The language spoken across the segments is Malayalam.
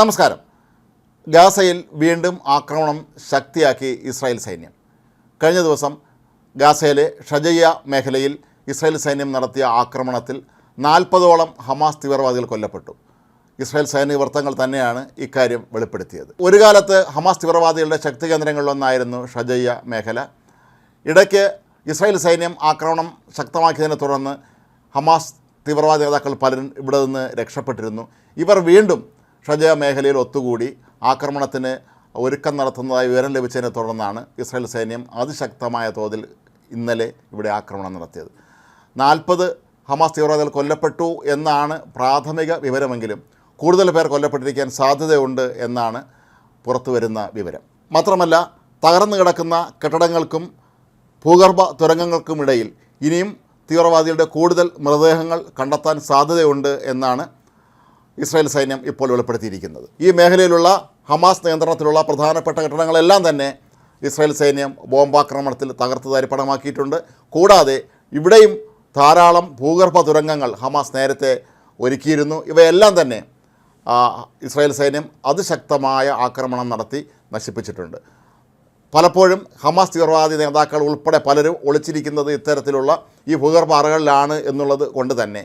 നമസ്കാരം. ഗാസയിൽ വീണ്ടും ആക്രമണം ശക്തിയാക്കി ഇസ്രായേൽ സൈന്യം. കഴിഞ്ഞ ദിവസം ഗാസയിലെ ഷജയ്യ മേഖലയിൽ ഇസ്രായേൽ സൈന്യം നടത്തിയ ആക്രമണത്തിൽ നാൽപ്പതോളം ഹമാസ് തീവ്രവാദികൾ കൊല്ലപ്പെട്ടു. ഇസ്രായേൽ സൈനിക വൃത്തങ്ങൾ തന്നെയാണ് ഇക്കാര്യം വെളിപ്പെടുത്തിയത്. ഒരു കാലത്ത് ഹമാസ് തീവ്രവാദികളുടെ ശക്തി കേന്ദ്രങ്ങളിലൊന്നായിരുന്നു ഷജയ്യ മേഖല. ഇടയ്ക്ക് ഇസ്രായേൽ സൈന്യം ആക്രമണം ശക്തമാക്കിയതിനെ തുടർന്ന് ഹമാസ് തീവ്രവാദ നേതാക്കൾ പലരും ഇവിടെ നിന്ന് രക്ഷപ്പെട്ടിരുന്നു. ഇവർ വീണ്ടും ഷജയ മേഖലയിൽ ഒത്തുകൂടി ആക്രമണത്തിന് ഒരുക്കം നടത്തുന്നതായി വിവരം ലഭിച്ചതിനെ തുടർന്നാണ് ഇസ്രായേൽ സൈന്യം അതിശക്തമായ തോതിൽ ഇന്നലെ ഇവിടെ ആക്രമണം നടത്തിയത്. നാൽപ്പത് ഹമാസ് തീവ്രവാദികൾ കൊല്ലപ്പെട്ടു എന്നാണ് പ്രാഥമിക വിവരമെങ്കിലും കൂടുതൽ പേർ കൊല്ലപ്പെട്ടിരിക്കാൻ സാധ്യതയുണ്ട് എന്നാണ് പുറത്തു വരുന്ന വിവരം. മാത്രമല്ല തകർന്നു കിടക്കുന്ന കെട്ടിടങ്ങൾക്കും ഭൂഗർഭ തുരങ്കങ്ങൾക്കുമിടയിൽ ഇനിയും തീവ്രവാദികളുടെ കൂടുതൽ മൃതദേഹങ്ങൾ കണ്ടെത്താൻ സാധ്യതയുണ്ട് എന്നാണ് ഇസ്രായേൽ സൈന്യം ഇപ്പോൾ വെളിപ്പെടുത്തിയിരിക്കുന്നത്. ഈ മേഖലയിലുള്ള ഹമാസ് നിയന്ത്രണത്തിലുള്ള പ്രധാനപ്പെട്ട കെട്ടിടങ്ങളെല്ലാം തന്നെ ഇസ്രായേൽ സൈന്യം ബോംബാക്രമണത്തിൽ തകർത്ത് തരിപ്പണമാക്കിയിട്ടുണ്ട് കൂടാതെ ഇവിടെയും ധാരാളം ഭൂഗർഭ തുരങ്കങ്ങൾ ഹമാസ് നേരത്തെ ഒരുക്കിയിരുന്നു. ഇവയെല്ലാം തന്നെ ഇസ്രായേൽ സൈന്യം അതിശക്തമായ ആക്രമണം നടത്തി നശിപ്പിച്ചിട്ടുണ്ട്. പലപ്പോഴും ഹമാസ് തീവ്രവാദി നേതാക്കൾ ഉൾപ്പെടെ പലരും ഒളിച്ചിരിക്കുന്നത് ഇത്തരത്തിലുള്ള ഈ ഭൂഗർഭ അറകളിലാണ് എന്നുള്ളത് കൊണ്ട് തന്നെ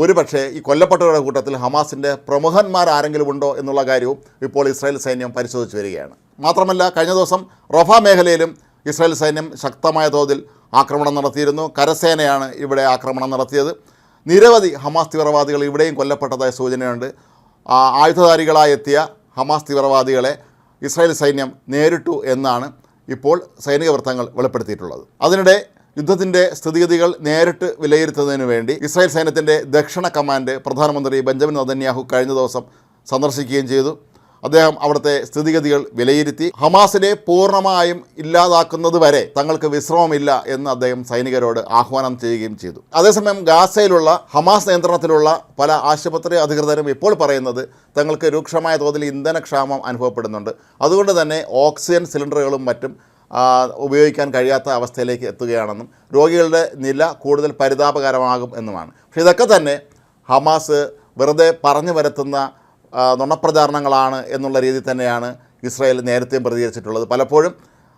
ഒരുപക്ഷേ ഈ കൊല്ലപ്പെട്ടവരുടെ കൂട്ടത്തിൽ ഹമാസിന്റെ പ്രമുഖന്മാർ ആരെങ്കിലും ഉണ്ടോ എന്നുള്ള കാര്യവും ഇപ്പോൾ ഇസ്രായേൽ സൈന്യം പരിശോധിച്ച് വരികയാണ്. മാത്രമല്ല കഴിഞ്ഞ ദിവസം റഫ മേഖലയിലും ഇസ്രായേൽ സൈന്യം ശക്തമായ തോതിൽ ആക്രമണം നടത്തിയിരുന്നു. കരസേനയാണ് ഇവിടെ ആക്രമണം നടത്തിയത്. നിരവധി ഹമാസ് തീവ്രവാദികൾ ഇവിടെയും കൊല്ലപ്പെട്ടതായ സൂചനയുണ്ട്. ആയുധധാരികളായെത്തിയ ഹമാസ് തീവ്രവാദികളെ ഇസ്രായേൽ സൈന്യം നേരിട്ടു എന്നാണ് ഇപ്പോൾ സൈനിക വൃത്തങ്ങൾ വെളിപ്പെടുത്തിയിട്ടുള്ളത്. അതിനിടെ യുദ്ധത്തിന്റെ സ്ഥിതിഗതികൾ നേരിട്ട് വിലയിരുത്തുന്നതിനു വേണ്ടി ഇസ്രായേൽ സൈന്യത്തിന്റെ ദക്ഷിണ കമാൻഡ് പ്രധാനമന്ത്രി ബെഞ്ചമിൻ നദന്യാഹു കഴിഞ്ഞ ദിവസം സന്ദർശിക്കുകയും ചെയ്തു. അദ്ദേഹം അവിടുത്തെ സ്ഥിതിഗതികൾ വിലയിരുത്തി ഹമാസിനെ പൂർണമായും ഇല്ലാതാക്കുന്നത് വരെ തങ്ങൾക്ക് വിശ്രമമില്ല എന്ന് അദ്ദേഹം സൈനികരോട് ആഹ്വാനം ചെയ്യുകയും ചെയ്തു. അതേസമയം ഗാസയിലുള്ള ഹമാസ് നിയന്ത്രണത്തിലുള്ള പല ആശുപത്രി അധികൃതരും ഇപ്പോൾ പറയുന്നത് തങ്ങൾക്ക് രൂക്ഷമായ തോതിൽ ഇന്ധനക്ഷാമം അനുഭവപ്പെടുന്നുണ്ട്. അതുകൊണ്ട് തന്നെ ഓക്സിജൻ സിലിണ്ടറുകളും മറ്റും ഉപയോഗിക്കാൻ കഴിയാത്ത അവസ്ഥയിലേക്ക് എത്തുകയാണെന്നും രോഗികളുടെ നില കൂടുതൽ പരിതാപകരമാകും എന്നുമാണ്. പക്ഷേ ഇതൊക്കെ തന്നെ ഹമാസ് വെറുതെ പറഞ്ഞു വരുത്തുന്ന നുണപ്രചാരണങ്ങളാണ് എന്നുള്ള രീതിയിൽ തന്നെയാണ് ഇസ്രായേൽ നേരത്തെയും പ്രതികരിച്ചിട്ടുള്ളത്. പലപ്പോഴും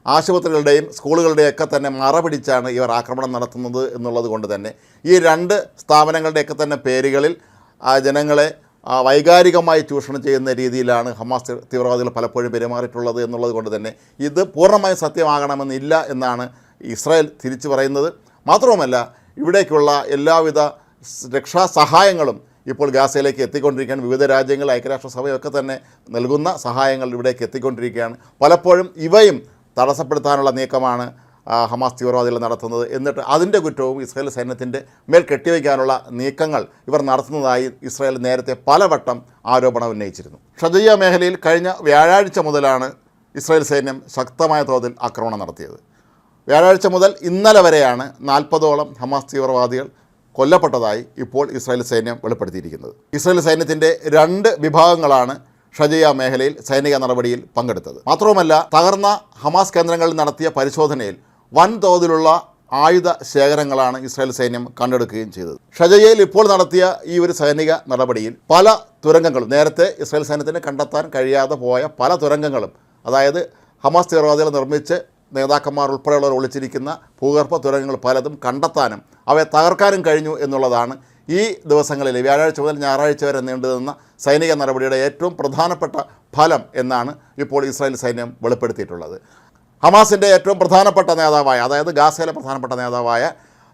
ആശുപത്രികളുടെയും സ്കൂളുകളുടെയൊക്കെ തന്നെ മറ പിടിച്ചാണ് ഇവർ ആക്രമണം നടത്തുന്നത് എന്നുള്ളത് കൊണ്ട് തന്നെ ഈ രണ്ട് സ്ഥാപനങ്ങളുടെയൊക്കെ തന്നെ പേരുകളിൽ ജനങ്ങളെ വൈകാരികമായി ചൂഷണം ചെയ്യുന്ന രീതിയിലാണ് ഹമാസ് തീവ്രവാദികൾ പലപ്പോഴും പെരുമാറിയിട്ടുള്ളത് എന്നുള്ളത് കൊണ്ട് തന്നെ ഇത് പൂർണമായും സത്യമാകണമെന്നില്ല എന്നാണ് ഇസ്രായേൽ തിരിച്ചു പറയുന്നത്. മാത്രവുമല്ല ഇവിടേക്കുള്ള എല്ലാവിധ രക്ഷാ സഹായങ്ങളും ഇപ്പോൾ ഗാസയിലേക്ക് എത്തിക്കൊണ്ടിരിക്കുകയാണ്. വിവിധ രാജ്യങ്ങൾ ഐക്യരാഷ്ട്രസഭയൊക്കെ തന്നെ നൽകുന്ന സഹായങ്ങൾ ഇവിടേക്ക് എത്തിക്കൊണ്ടിരിക്കുകയാണ്. പലപ്പോഴും ഇവയും തടസ്സപ്പെടുത്താനുള്ള നീക്കമാണ് ഹമാസ് തീവ്രവാദികൾ നടത്തുന്നത്. എന്നിട്ട് അതിന്റെ കുറ്റവും ഇസ്രായേൽ സൈന്യത്തിന്റെ മേൽ കെട്ടിവയ്ക്കാനുള്ള നീക്കങ്ങൾ ഇവർ നടത്തുന്നതായി ഇസ്രായേൽ നേരത്തെ പലവട്ടം ആരോപണം ഉന്നയിച്ചിരുന്നു. ഷജയ്യ മേഖലയിൽ കഴിഞ്ഞ വ്യാഴാഴ്ച മുതലാണ് ഇസ്രായേൽ സൈന്യം ശക്തമായ തോതിൽ ആക്രമണം നടത്തിയത്. വ്യാഴാഴ്ച മുതൽ ഇന്നലെ വരെയാണ് നാൽപ്പതോളം ഹമാസ് തീവ്രവാദികൾ കൊല്ലപ്പെട്ടതായി ഇപ്പോൾ ഇസ്രായേൽ സൈന്യം വെളിപ്പെടുത്തിയിരിക്കുന്നത്. ഇസ്രായേൽ സൈന്യത്തിന്റെ രണ്ട് വിഭാഗങ്ങളാണ് ഷജയ മേഖലയിൽ സൈനിക നടപടിയിൽ പങ്കെടുത്തത്. മാത്രവുമല്ല തകർന്ന ഹമാസ് കേന്ദ്രങ്ങളിൽ നടത്തിയ പരിശോധനയിൽ വൻതോതിലുള്ള ആയുധ ശേഖരങ്ങളാണ് ഇസ്രായേൽ സൈന്യം കണ്ടെടുക്കുകയും ചെയ്തത്. ഷജയിൽ ഇപ്പോൾ നടത്തിയ ഈ ഒരു സൈനിക നടപടിയിൽ പല തുരങ്കങ്ങളും നേരത്തെ ഇസ്രായേൽ സൈന്യത്തിന് കണ്ടെത്താൻ കഴിയാതെ പോയ പല തുരങ്കങ്ങളും അതായത് ഹമാസ് തീവ്രവാദികൾ നിർമ്മിച്ച് നേതാക്കന്മാർ ഉൾപ്പെടെയുള്ളവർ ഒളിച്ചിരിക്കുന്ന ഭൂഗർഭ തുരങ്കങ്ങൾ പലതും കണ്ടെത്താനും അവയെ തകർക്കാനും കഴിഞ്ഞു എന്നുള്ളതാണ് ഈ ദിവസങ്ങളിൽ വ്യാഴാഴ്ച മുതൽ ഞായറാഴ്ച വരെ നീണ്ടുനിന്ന സൈനിക നടപടിയുടെ ഏറ്റവും പ്രധാനപ്പെട്ട ഫലം എന്നാണ് ഇപ്പോൾ ഇസ്രായേൽ സൈന്യം വെളിപ്പെടുത്തിയിട്ടുള്ളത്. ഹമാസിന്റെ ഏറ്റവും പ്രധാനപ്പെട്ട നേതാവായ അതായത് ഗാസയിലെ പ്രധാനപ്പെട്ട നേതാവായ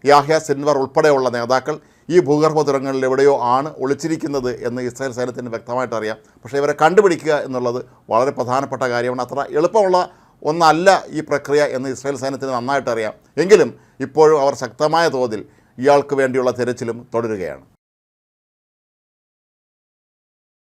യാഹ്യ സിൻവർ ഉൾപ്പെടെയുള്ള നേതാക്കൾ ഈ ഭൂഗർഭ തുരങ്കങ്ങളിൽ എവിടെയോ ആണ് ഒളിച്ചിരിക്കുന്നത് എന്ന് ഇസ്രായേൽ സൈന്യത്തിന് വ്യക്തമായിട്ട് അറിയാം പക്ഷേ ഇവരെ കണ്ടുപിടിക്കുക എന്നുള്ളത് വളരെ പ്രധാനപ്പെട്ട കാര്യമാണ്. അത്ര എളുപ്പമുള്ള ഒന്നല്ല ഈ പ്രക്രിയ എന്ന് ഇസ്രായേൽ സൈന്യത്തിന് നന്നായിട്ട് അറിയാം എങ്കിലും ഇപ്പോഴും അവർ ശക്തമായ തോതിൽ ഇയാൾക്ക് വേണ്ടിയുള്ള തിരച്ചിലും തുടരുകയാണ്.